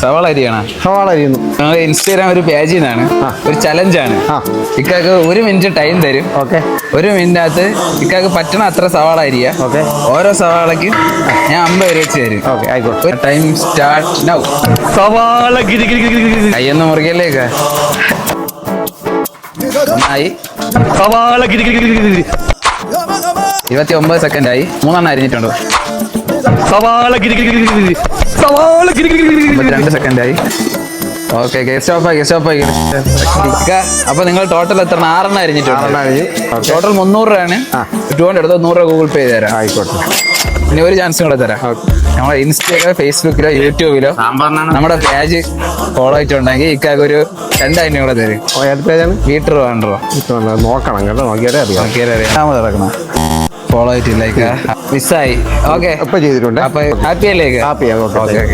സവാള അരിയാണ് സവാള അരിയുന്നു ഞങ്ങൾ ഇൻസ്റ്റാഗ്രാം ഒരു പേജിൽ നിന്നാണ്. ഒരു ചലഞ്ചാണ്. ഇക്കാക്ക് ഒരു മിനിറ്റ് ടൈം തരും. ഓക്കെ. ഒരു മിനിറ്റിനകത്ത് ഇക്കാക്ക് പറ്റണ അത്ര സവാള അരിയ. ഓക്കെ. ഓരോ സവാളയ്ക്കും ഞാൻ അമ്പത് രൂപ വെച്ച് തരും. ഓക്കെ ആയിക്കോട്ടെ. ടൈം സ്റ്റാർട്ട് നൗ സവാള. കയ്യൊന്ന് മുറിക്കല്ലേക്ക് ഒന്നായി. സവാള. ഇരുപത്തി ഒമ്പത് സെക്കൻഡ് ആയി. മൂന്നെണ്ണം അരിഞ്ഞിട്ടുണ്ട്. സവാള. സവാള രണ്ട് ഗിരി ഗിരി ഗിരി. സെക്കൻഡ് ആയി ഓക്കെ സ്റ്റോപ്പ് ആക്കി സ്റ്റോപ്പ് ആക്കി അപ്പൊ നിങ്ങൾ ടോട്ടൽ എത്ര ആറെണ്ണം അരിഞ്ഞിട്ടുണ്ട്. ടോട്ടൽ മുന്നൂറ് രൂപയാണ്. ടു ഹൺഡ്രഡ് എടുത്ത് നൂറ് രൂപ ഗൂഗിൾ പേ തരാം. ആയിക്കോട്ടെ. ഇനി ഒരു ചാൻസ് കൂടെ തരാം. നമ്മളെ ഇൻസ്റ്റയിലോ ഫേസ്ബുക്കിലോ യൂട്യൂബിലോ നമ്മുടെ പേജ് ഫോളോ ആയിട്ടുണ്ടെങ്കിൽ ഇക്കാക്ക് ഒരു രണ്ടായിരം കൂടെ തരും. വീട്ടിൽ വേണ്ടോ? നോക്കണം കേട്ടോ. നോക്കിയാലേ അറിയാം നോക്കിയാലേ അറിയാം. ഇറക്കണം ഫോളോ ആയിട്ടില്ല മിസ്സായി ഓക്കെ അപ്പൊ ചെയ്തിട്ടുണ്ട്. അപ്പൊ ഹാപ്പി അല്ലേ? Happy okay